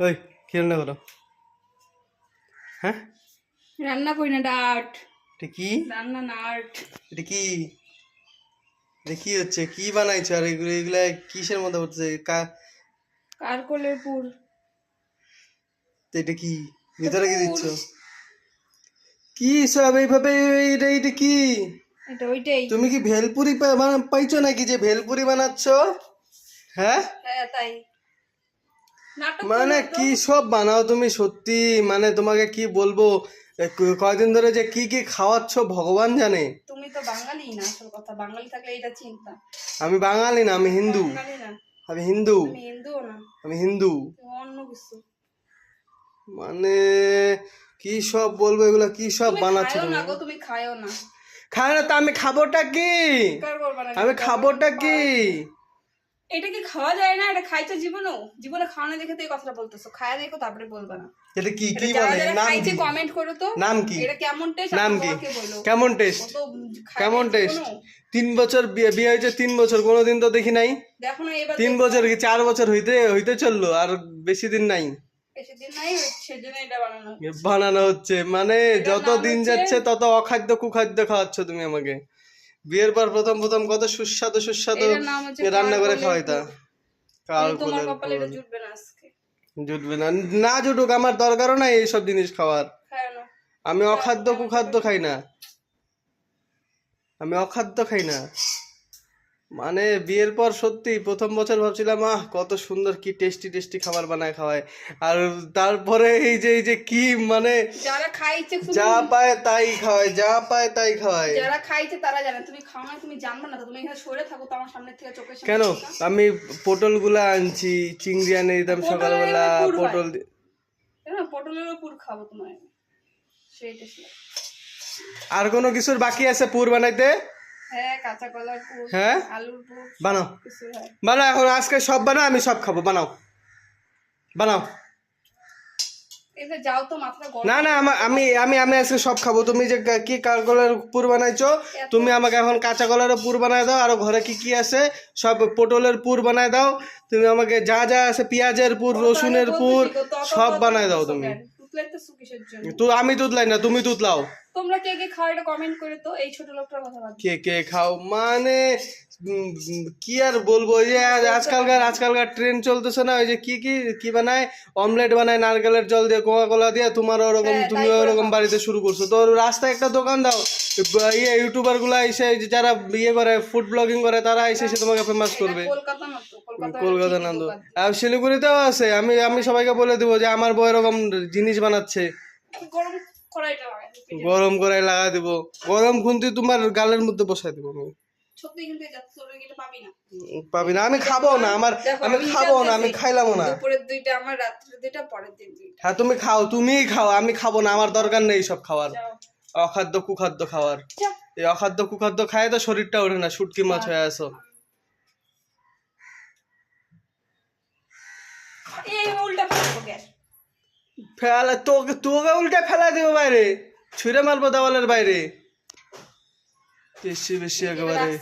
ওই কি রান্না করো? হ্যাঁ? রান্না করি না এটা আর্ট এটা কি? রান্না না আর্ট এটা কি? কি হচ্ছে? কি বানাইছো? আর এগুলো এগুলা কিসের মধ্যে হচ্ছে কা- কারকলের পুর। এটা কি? ভিতরে কি দিচ্ছ? কি সব এইভাবে এটা এটা কি? এটা ওইটাই। তুমি কি ভেলপুরি পাইছো নাকি যে ভেলপুরি বানাচ্ছ? হ্যাঁ? হ্যাঁ তাই। মানে কি সব বানাও তুমি সত্যি? মানে তোমাকে কি বলব? কয়দিন ধরে যে কি কি খাওয়াচ্ছ ভগবান জানে। তুমি তো বাঙালি না আসল কথা। বাঙালি থাকলে এটা চিন্তা। আমি বাঙালি না আমি হিন্দু। আমি হিন্দু। তুমি না। আমি হিন্দু। অন্য কিছু। মানে কি সব বলব এগুলা? কি সব বানাচ্ছ তুমি না তুমি? খায়ও না। খায় না তো আমি খাবোটা কি? আমি খাবোটা কি? এটা কি খাওয়া যায় না? এটা খাইছো জীবনেও? জীবনে খাওয়ানো দেখে তো এই কথাটা বলতেছো। খায়া দেখো তারপরে বলবা না। এটা কি কি বলে? নাম কি? কমেন্ট করো তো। নাম কি? এটা কেমন টেস্ট নাম কি? কেমন টেস্ট কেমন টেস্ট তিন বছর বিয়ে হয়েছে তিন বছর কোনোদিন তো দেখি নাই। দেখো না এবার তিন বছর কি চার বছর হইতে হইতে চলল আর বেশি দিন নাই। বানানো হচ্ছে। মানে যত দিন যাচ্ছে তত অখাদ্য কুখাদ্য খাওয়াচ্ছ তুমি আমাকে। বিয়ের পর প্রথম প্রথম কত সুস্বাদু সুস্বাদু রান্না করে খাওয়াইতা। কাল জুটবে না না। না জুটুক আমার দরকারও নাই এইসব জিনিস খাওয়ার। আমি অখাদ্য কুখাদ্য খাই না। আমি অখাদ্য খাই না। মানে বিয়ের পর সত্যি প্রথম বছর ভাবছিলাম আহ কত সুন্দর কি টেস্টি টেস্টি খাবার বানায় খাওয়ায়। আর তারপরে এই যে এই যে কি মানে যারা খাইছে যা পায় তাই খাওয়ায় যা পায় তাই খাওয়ায়। যারা খাইছে তারা জানে তুমি খাও না তুমি জানবে না তুমি এখানে সরে থাকো তো আমার সামনে থেকে চোখের সামনে কেন? আমি পটলগুলা আনছি চিংড়ি আনে দিতাম সকালবেলা পটল পটলের পুর খাব তোমার সেই টেস্ট আর কোনো কিছুর বাকি আছে পুর বানাইতে? হ্যাঁ কলার হ্যাঁ? আলুর পুর বানাও। বানাও এখন আজকে সব বানাও আমি সব খাব বানাও। বানাও। না না আমা- আমি আমি আজকে সব খাব। তুমি যে কি কালকলের পুর বানাইছো তুমি আমাকে এখন কাঁচা কলারও পুর বানায় দাও আর ঘরে কি কি আছে সব পটলের পুর বানায় দাও। তুমি আমাকে যা যা আছে পেঁয়াজের পুর রসুনের পুর সব বানায় দাও তুমি। তুতলে তো কিসের জন্য। তো আমি তুতলাই না তুমি তুতলাও। তোমরা কে কে খাও এটা কমেন্ট করে তো এই ছোট লোকটার কথা ভাবছি। কে কে খাও? মানে কি আর বলব? ওই যে আজকালকার আজকালকার ট্রেন চলতেছে না ওই যে কি কি কি বানায়? অমলেট বানায় নারকেলের জল দিয়ে কোকা কোলা দিয়ে তোমার ওরকম হ্যাঁ, তুমি ওরকম বাড়িতে শুরু করছ। তো রাস্তায় একটা দোকান দাও ইয়ে ইউটিউবারগুলা এসে যারা ইয়ে করে ফুড ব্লগিং করে তারা এসে এসে তোমাকে ফেমাস করবে। কলকাতা নান্দু আর শিলিগুড়িতেও আছে আমি আমি সবাইকে বলে দেবো যে আমার বউ এরকম জিনিস বানাচ্ছে। গরম গরম করাই লাগা দিব। গরম খুন্তি তোমার গালের মধ্যে বসাই দিব আমি। পাবি না। আমি খাব না আমার আমি খাব না আমি জানতেছি। খাইলামও না। দুইটা আমার রাত্রে দুইটা পরের দিন হ্যাঁ তুমি খাও তুমিই খাও আমি খাব না আমার দরকার নেই সব খাওয়ার। অখাদ্য কুখাদ্য খাওয়ার। এই অখাদ্য কুখাদ্য খায় তো শরীরটা ওঠে না শুটকি মাছ হয়ে আসো এই উল্টা ফেলা তোকে তোকে উল্টে ফেলা দেবো বাইরে। ছুঁড়ে মারবো দেওয়ালের বাইরে। বেশি বেশি একেবারে।